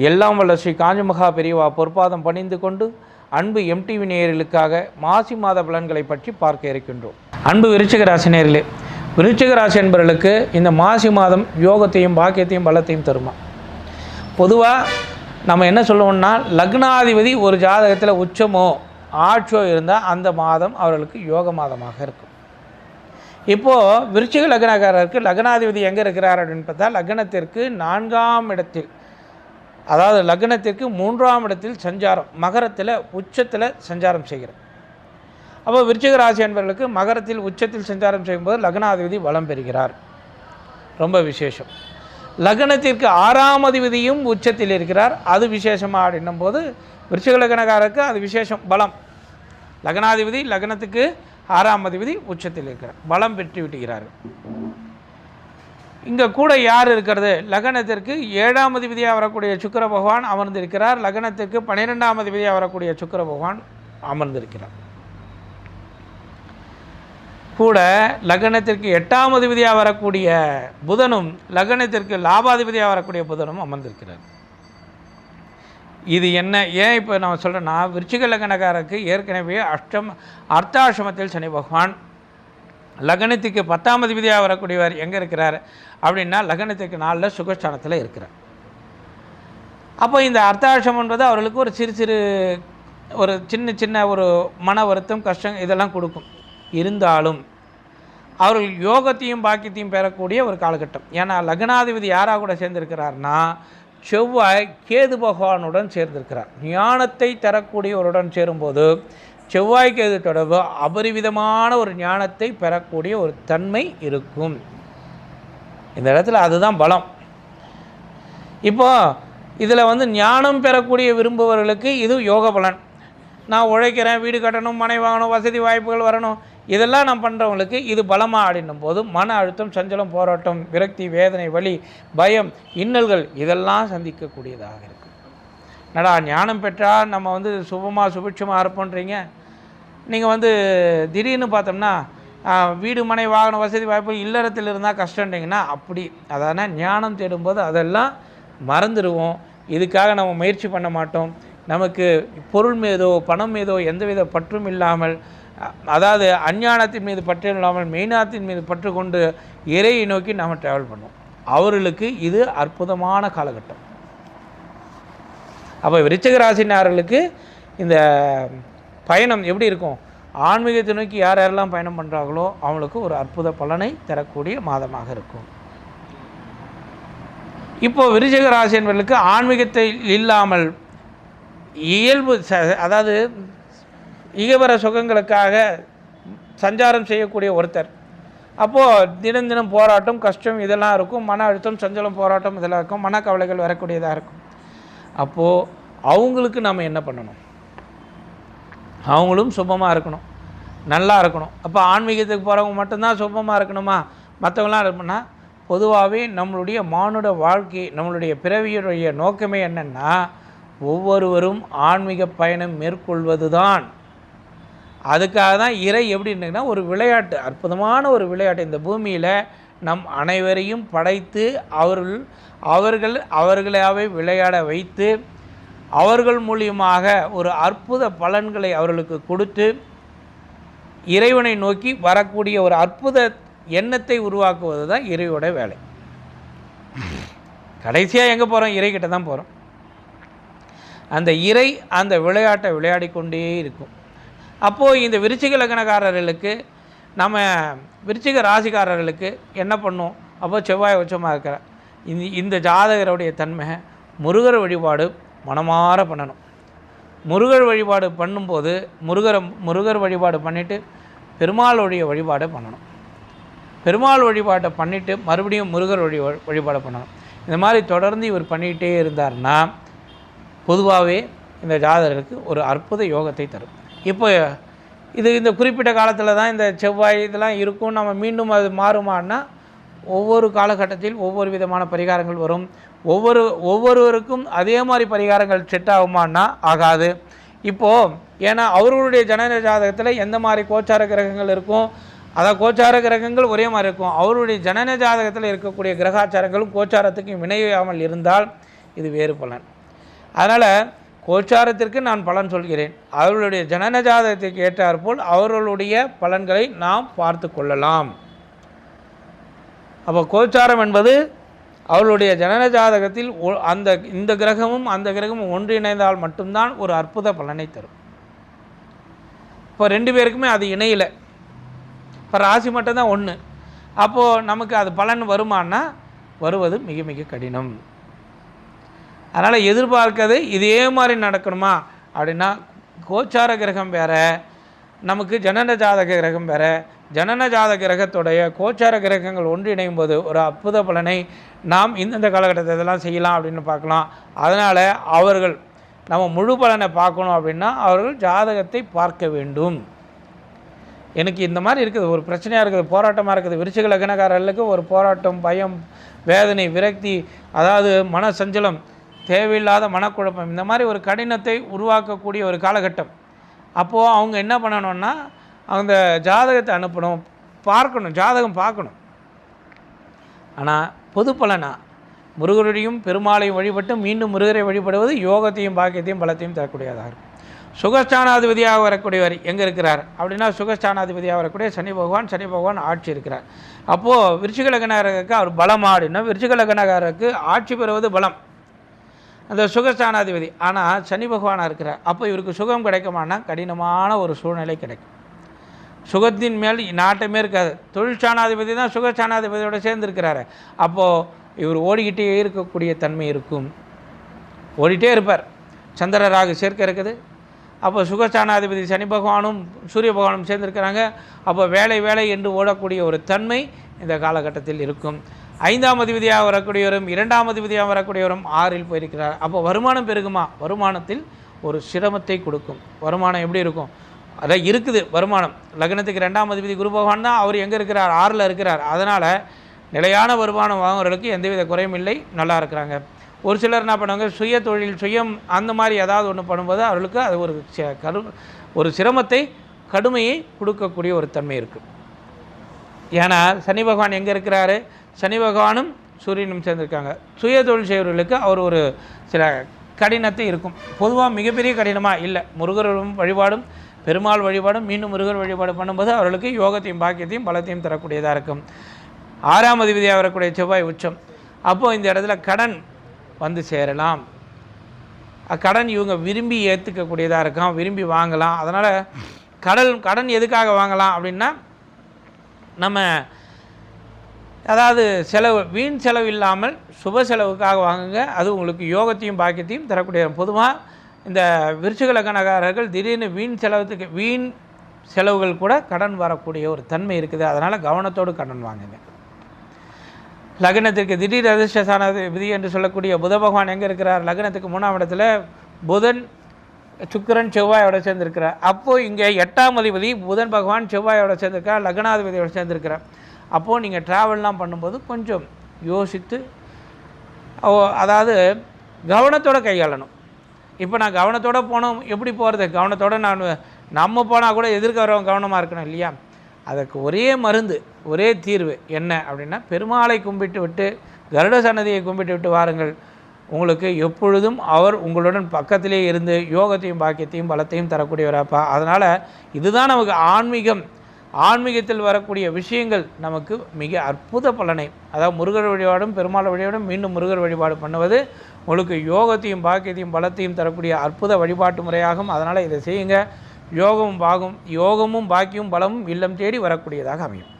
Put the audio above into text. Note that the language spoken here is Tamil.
எல்லாம் வல்ல ஸ்ரீ காஞ்சிமகா பெரியவா பொற்பாதம் பணிந்து கொண்டு அன்பு எம்டிவி நேயர்களுக்காக மாசி மாத பலன்களை பற்றி பார்க்க இருக்கின்றோம். அன்பு விருச்சிக ராசி நேயர்களே விருச்சிக ராசி என்பவர்களுக்கு இந்த மாசி மாதம் யோகத்தையும் பாக்கியத்தையும் பலத்தையும் தருமா? பொதுவாக நம்ம என்ன சொல்லுவோம்னா லக்னாதிபதி ஒரு ஜாதகத்தில் உச்சமோ ஆட்சியோ இருந்தால் அந்த மாதம் அவர்களுக்கு யோக மாதமாக இருக்கும். இப்போது விருச்சிக லக்னக்காரருக்கு லக்னாதிபதி எங்கே இருக்கிறார் அப்படின்னு பார்த்தா லக்னத்திற்கு நான்காம் இடத்தில் அதாவது லக்னத்திற்கு மூன்றாம் இடத்தில் சஞ்சாரம் மகரத்தில் உச்சத்தில் சஞ்சாரம் செய்கிறார். அப்போ விருச்சிக ராசி என்பவர்களுக்கு மகரத்தில் உச்சத்தில் சஞ்சாரம் செய்யும்போது லக்னாதிபதி வளம் பெறுகிறார். ரொம்ப விசேஷம். லக்னத்திற்கு ஆறாம் அதிபதியும் உச்சத்தில் இருக்கிறார். அது விசேஷமாக அப்படின்னும் போது விருச்சிக லக்னக்காரருக்கு அது விசேஷம் பலம். லக்னாதிபதி லக்னத்துக்கு ஆறாம் அதிபதி உச்சத்தில் இருக்கிறார். பலம் பெற்று விட்டுகிறார். இங்கே கூட யார் இருக்கிறது? லக்னத்திற்கு ஏழாம் அதிபதியாக வரக்கூடிய சுக்கிர பகவான் அமர்ந்திருக்கிறார். லக்னத்திற்கு பன்னிரெண்டாம் அதிபதியாக வரக்கூடிய சுக்கிர பகவான் அமர்ந்திருக்கிறார். கூட லக்னத்திற்கு எட்டாம் அதிபதியாக வரக்கூடிய புதனும் லக்னத்திற்கு லாபாதிபதியாக வரக்கூடிய புதனும் அமர்ந்திருக்கிறார். இது என்ன? ஏன் இப்போ நான் சொல்கிறேன்னா விருச்சிக லக்னக்காரருக்கு ஏற்கனவே அஷ்டம் அர்த்தாசிரமத்தில் சனி பகவான் லக்னத்துக்கு பத்தாம் அதிபதியாக வரக்கூடியவர் எங்கே இருக்கிறார்? அப்படின்னா லக்னத்துக்கு நாளில் சுகஸ்தானத்தில் இருக்கிறார். அப்போ இந்த அர்த்தாசிரமன்றது அவர்களுக்கு ஒரு சிறு சிறு ஒரு சின்ன சின்ன ஒரு மன வருத்தம் கஷ்டம் இதெல்லாம் கொடுக்கும். இருந்தாலும் அவர்கள் யோகத்தையும் பாக்கியத்தையும் பெறக்கூடிய ஒரு காலகட்டம். ஏன்னா லக்னாதிபதி யாராக கூட சேர்ந்திருக்கிறார்னா செவ்வாய் கேது பகவானுடன் சேர்ந்திருக்கிறார். ஞானத்தை தரக்கூடியவருடன் சேரும்போது செவ்வாய்க்கு எது தொடர்பு அபரிவிதமான ஒரு ஞானத்தை பெறக்கூடிய ஒரு தன்மை இருக்கும். இந்த இடத்துல அதுதான் பலம். இப்போ இதில் வந்து ஞானம் பெறக்கூடிய விரும்புபவர்களுக்கு இது யோக பலன். நான் உழைக்கிறேன் வீடு கட்டணும் மனை வாங்கணும் வசதி வாய்ப்புகள் வரணும் இதெல்லாம் நான் பண்ணுறவங்களுக்கு இது பலமாக ஆடினும் போது மன அழுத்தம் சஞ்சலம் போராட்டம் விரக்தி வேதனை வலி பயம் இன்னல்கள் இதெல்லாம் சந்திக்கக்கூடியதாக இருக்கும் என்னடா ஞானம் பெற்றால் நம்ம வந்து சுபமாக சுபிட்சமாக இருப்போன்றீங்க? நீங்கள் வந்து திடீர்னு பார்த்தோம்னா வீடு மனை வாகன வசதி வாய்ப்பு இல்லறத்தில் இருந்தால் கஷ்டன்றீங்கன்னா அப்படி. அதான ஞானம் தேடும்போது அதெல்லாம் மறந்துடுவோம் இதுக்காக நம்ம முயற்சி பண்ண மாட்டோம். நமக்கு பொருள் மீதோ பணம் மீதோ எந்தவித பற்றும் இல்லாமல் அதாவது அஞ்ஞானத்தின் மீது பற்று இல்லாமல் மெய்ஞானத்தின் மீது பற்று கொண்டு இறையை நோக்கி நாம் ட்ராவல் பண்ணுவோம். அவர்களுக்கு இது அற்புதமான காலகட்டம். அப்போ விருச்சிக ராசினார்களுக்கு இந்த பயணம் எப்படி இருக்கும்? ஆன்மீகத்தை நோக்கி யார் யாரெல்லாம் பயணம் பண்ணுறாங்களோ அவங்களுக்கு ஒரு அற்புத பலனை தரக்கூடிய மாதமாக இருக்கும். இப்போ விருச்சிக ராசி என்பவர்களுக்கு ஆன்மீகத்தை இல்லாமல் இயல்பு ச- அதாவது இகவர சுகங்களுக்காக சஞ்சாரம் செய்யக்கூடிய ஒருத்தர். அப்போது தினம் தினம் போராட்டம் கஷ்டம் இதெல்லாம் இருக்கும். மன அழுத்தம் சஞ்சலம் போராட்டம் இதெல்லாம் இருக்கும். மனக்கவலைகள் வரக்கூடியதாக இருக்கும். அப்போது அவங்களுக்கு நாம் என்ன பண்ணணும்? அவங்களும் சுபமாக இருக்கணும். நல்லா இருக்கணும். அப்போ ஆன்மீகத்துக்கு போகிறவங்க மட்டும்தான் சுபமாக இருக்கணுமா? மற்றவங்களாம் இருக்கணும்னா பொதுவாகவே நம்மளுடைய மானுட வாழ்க்கை நம்மளுடைய பிறவியுடைய நோக்கமே என்னென்னா ஒவ்வொருவரும் ஆன்மீக பயணம் மேற்கொள்வது தான் அதுக்காக தான் இறை எப்படி இருந்துங்கன்னா ஒரு விளையாட்டு அற்புதமான ஒரு விளையாட்டு. இந்த பூமியில் நம் அனைவரையும் படைத்து அவர்கள் அவர்கள் அவர்களாகவே விளையாட வைத்து அவர்கள் மூலியமாக ஒரு அற்புத பலன்களை அவர்களுக்கு கொடுத்து இறைவனை நோக்கி வரக்கூடிய ஒரு அற்புத எண்ணத்தை உருவாக்குவது தான் இறைவோட வேலை. கடைசியாக எங்கே போகிறோம் இறைக்கிட்ட தான் போகிறோம் அந்த இறை அந்த விளையாட்டை விளையாடி கொண்டே இருக்கும். அப்போது இந்த விருச்சிக லக்னக்காரர்களுக்கு நம்ம விருச்சிக ராசிக்காரர்களுக்கு என்ன பண்ணும்? அப்போ செவ்வாய் உச்சமாக இருக்கிற இந்த இந்த ஜாதகருடைய தன்மை முருகர் வழிபாடு மனமார பண்ணணும். முருகர் வழிபாடு பண்ணும்போது முருகரை முருகர் வழிபாடு பண்ணிவிட்டு பெருமாளுடைய வழிபாடை பண்ணணும். பெருமாள் வழிபாட்டை பண்ணிவிட்டு மறுபடியும் முருகர் வழி வழிபாடை பண்ணணும். இந்த மாதிரி தொடர்ந்து இவர் பண்ணிக்கிட்டே இருந்தார்னா பொதுவாகவே இந்த ஜாதகருக்கு ஒரு அற்புத யோகத்தை தரும். இப்போ இது இந்த குறிப்பிட்ட காலத்தில் தான் இந்த செவ்வாய் இதெல்லாம் இருக்கும். நம்ம மீண்டும் அது மாறுமான்னா ஒவ்வொரு காலகட்டத்தில் ஒவ்வொரு விதமான பரிகாரங்கள் வரும். ஒவ்வொரு ஒவ்வொருவருக்கும் அதே மாதிரி பரிகாரங்கள் செட் ஆகுமான்னா ஆகாது. இப்போது ஏன்னா அவர்களுடைய ஜனன ஜாதகத்தில் எந்த மாதிரி கோச்சார கிரகங்கள் இருக்கும்? அதான் கோச்சார கிரகங்கள் ஒரே மாதிரி இருக்கும். அவருடைய ஜனன ஜாதகத்தில் இருக்கக்கூடிய கிரகாச்சாரங்களும் கோச்சாரத்துக்கும் வினையாமல் இருந்தால் இது வேறு பலன். அதனால் கோச்சாரத்திற்கு நான் பலன் சொல்கிறேன். அவர்களுடைய ஜனன ஜாதகத்துக்கு ஏற்றாற்போல் அவர்களுடைய பலன்களை நாம் பார்த்து கொள்ளலாம். அப்போ கோச்சாரம் என்பது அவர்களுடைய ஜனன ஜாதகத்தில் ஒ- அந்த இந்த கிரகமும் அந்த கிரகமும் ஒன்றிணைந்தால் மட்டும்தான் ஒரு அற்புத பலனை தரும். இப்போ ரெண்டு பேருக்குமே அது இணையலை. இப்போ ராசி மட்டும்தான் ஒன்று அப்போது நமக்கு அது பலன் வருமானா? வருவது மிக மிக கடினம். அதனால் எதிர்பார்க்கிறது இதே மாதிரி நடக்கணுமா? அப்படின்னா கோச்சார கிரகம் வேறு. நமக்கு ஜனன ஜாதக கிரகம் வேற. ஜனன ஜாதக கிரகத்துடைய கோச்சார கிரகங்கள் ஒன்றிணையும் போது ஒரு அற்புத பலனை நாம் இந்தந்த காலகட்டத்தை இதெல்லாம் செய்யலாம் அப்படின்னு பார்க்கலாம். அதனால் அவர்கள் நம்ம முழு பலனை பார்க்கணும் அப்படின்னா அவர்கள் ஜாதகத்தை பார்க்க வேண்டும். எனக்கு இந்த மாதிரி இருக்குது. ஒரு பிரச்சனையாக இருக்குது போராட்டமாக இருக்குது. விருச்சிக லக்னக்காரர்களுக்கு ஒரு போராட்டம் பயம் வேதனை விரக்தி அதாவது மன சஞ்சலம் தேவையில்லாத மனக்குழப்பம் இந்த மாதிரி ஒரு கடினத்தை உருவாக்கக்கூடிய ஒரு காலகட்டம். அப்போது அவங்க என்ன பண்ணணும்னா அந்த ஜாதகத்தை அனுப்பணும் பார்க்கணும் ஜாதகம் பார்க்கணும். ஆனால் பொது பலனா? முருகரையும் பெருமாளையும் வழிபட்டு மீண்டும் முருகரை வழிபடுவது யோகத்தையும் பாக்கியத்தையும் பலத்தையும் தரக்கூடியதாக இருக்கும். சுகஸ்தானாதிபதியாக வரக்கூடியவர் எங்கே இருக்கிறார்? அப்படின்னா சுகஸ்தானாதிபதியாக வரக்கூடிய சனி பகவான் சனி பகவான் ஆட்சி இருக்கிறார். அப்போது விருச்சிக அவர் பலமா அப்படின்னா விருச்சிக ஆட்சி பெறுவது பலம். அந்த சுகஸ்தானாதிபதி. ஆனால் சனி பகவானாக இருக்கிறார். அப்போ இவருக்கு சுகம் கிடைக்குமானா கடினமான ஒரு சூழ்நிலை கிடைக்கும். சுகத்தின் மேல் நாட்டமே இருக்காது. தொழிற்சானாதிபதி தான் சுகஸ்தானாதிபதியோட சேர்ந்துருக்கிறாரு. அப்போது இவர் ஓடிக்கிட்டே இருக்கக்கூடிய தன்மை இருக்கும். ஓடிட்டே இருப்பார். சந்திர ராகு சேர்க்க இருக்குது. அப்போ சுகஸ்தானாதிபதி சனி பகவானும் சூரிய பகவானும் சேர்ந்துருக்கிறாங்க. அப்போ வேலை வேலை என்று ஓடக்கூடிய ஒரு தன்மை இந்த காலகட்டத்தில் இருக்கும். ஐந்தாம் அதிபதியாக வரக்கூடியவரும் இரண்டாம் அதிபதியாக வரக்கூடியவரும் ஆறில் போயிருக்கிறார். அப்போ வருமானம் பெருகுமா? வருமானத்தில் ஒரு சிரமத்தை கொடுக்கும். வருமானம் எப்படி இருக்கும்? அதான் இருக்குது வருமானம். லக்னத்துக்கு ரெண்டாம் அதிபதி குரு பகவான் தான். அவர் எங்கே இருக்கிறார்? ஆறில் இருக்கிறார். அதனால் நிலையான வருமானம் வாங்குறவர்களுக்கு எந்தவித குறையும் இல்லை. நல்லா இருக்கிறாங்க. ஒரு சிலர் என்ன பண்ணுவாங்க? சுய தொழில் சுயம் அந்த மாதிரி ஏதாவது ஒன்று பண்ணும்போது அவர்களுக்கு அது ஒரு கரு ஒரு சிரமத்தை கடுமையை கொடுக்கக்கூடிய ஒரு தன்மை இருக்குது ஏன்னா சனி பகவான் எங்கே இருக்கிறாரு? சனி பகவானும் சூரியனும் சேர்ந்திருக்காங்க. சுய தொழில் செய்வர்களுக்கு அவர் ஒரு சில கடினத்தை இருக்கும். பொதுவாக மிகப்பெரிய கடினமாக இல்லை. முருகரும் வழிபாடும் பெருமாள் வழிபாடும் மீண்டும் முருகர் வழிபாடு பண்ணும்போது அவர்களுக்கு யோகத்தையும் பாக்கியத்தையும் பலத்தையும் தரக்கூடியதாக இருக்கும். ஆறாம் அதிபதியாக வரக்கூடிய செவ்வாய் உச்சம். அப்போது இந்த இடத்துல கடன் வந்து சேரலாம். கடன் இவங்க விரும்பி ஏற்றுக்கக்கூடியதாக இருக்கும். விரும்பி வாங்கலாம். அதனால் கடல் கடன் எதுக்காக வாங்கலாம் அப்படின்னா நம்ம அதாவது செலவு வீண் செலவு இல்லாமல் சுப செலவுக்காக வாங்குங்க. அது உங்களுக்கு யோகத்தையும் பாக்கியத்தையும் தரக்கூடிய பொதுவாக இந்த விருச்சிக லக்னக்காரர்கள் திடீர்னு வீண் செலவுக்கு வீண் செலவுகள் கூட கடன் வரக்கூடிய ஒரு தன்மை இருக்குது. அதனால் கவனத்தோடு கடன் வாங்குங்க. லக்னத்திற்கு திடீர் அதிர்ஷ்டசான விதி என்று சொல்லக்கூடிய புத பகவான் எங்கே இருக்கிறார்? லக்னத்துக்கு மூணாம் இடத்துல புதன் சுக்கிரன் செவ்வாயோட சேர்ந்திருக்கிறார். அப்போது இங்கே எட்டாம் அதிபதி புதன் பகவான் செவ்வாயோட சேர்ந்திருக்கார் லக்னாதிபதியோட சேர்ந்திருக்கிறார். அப்போது நீங்கள் ட்ராவல்லாம் பண்ணும்போது கொஞ்சம் யோசித்து ஓ அதாவது கவனத்தோடு கையாளணும். இப்போ நான் கவனத்தோடு போனோம் எப்படி போகிறது கவனத்தோடு நான் நம்ம போனால் கூட எதிர்க்கிறவங்க கவனமாக இருக்கணும் இல்லையா? அதுக்கு ஒரே மருந்து ஒரே தீர்வு என்ன அப்படின்னா பெருமாளை கும்பிட்டு விட்டு கருட சன்னதியை கும்பிட்டு விட்டு வாருங்கள். உங்களுக்கு எப்பொழுதும் அவர் உங்களுடன் பக்கத்திலே இருந்து யோகத்தையும் பாக்கியத்தையும் பலத்தையும் தரக்கூடியவராப்பா. அதனால் இதுதான் நமக்கு ஆன்மீகம் ஆன்மீகத்தில் வரக்கூடிய விஷயங்கள் நமக்கு மிக அற்புத பலனை. அதாவது முருகர் வழிபாடும் பெருமாள் வழிபாடும் மீண்டும் முருகர் வழிபாடு பண்ணுவது உங்களுக்கு யோகத்தையும் பாக்கியத்தையும் பலத்தையும் தரக்கூடிய அற்புத வழிபாட்டு முறையாகும். அதனால் இதை செய்யுங்க. யோகமும் பாகும் யோகமும் பாக்கியும் பலமும் இல்லம் தேடி வரக்கூடியதாக அமையும்.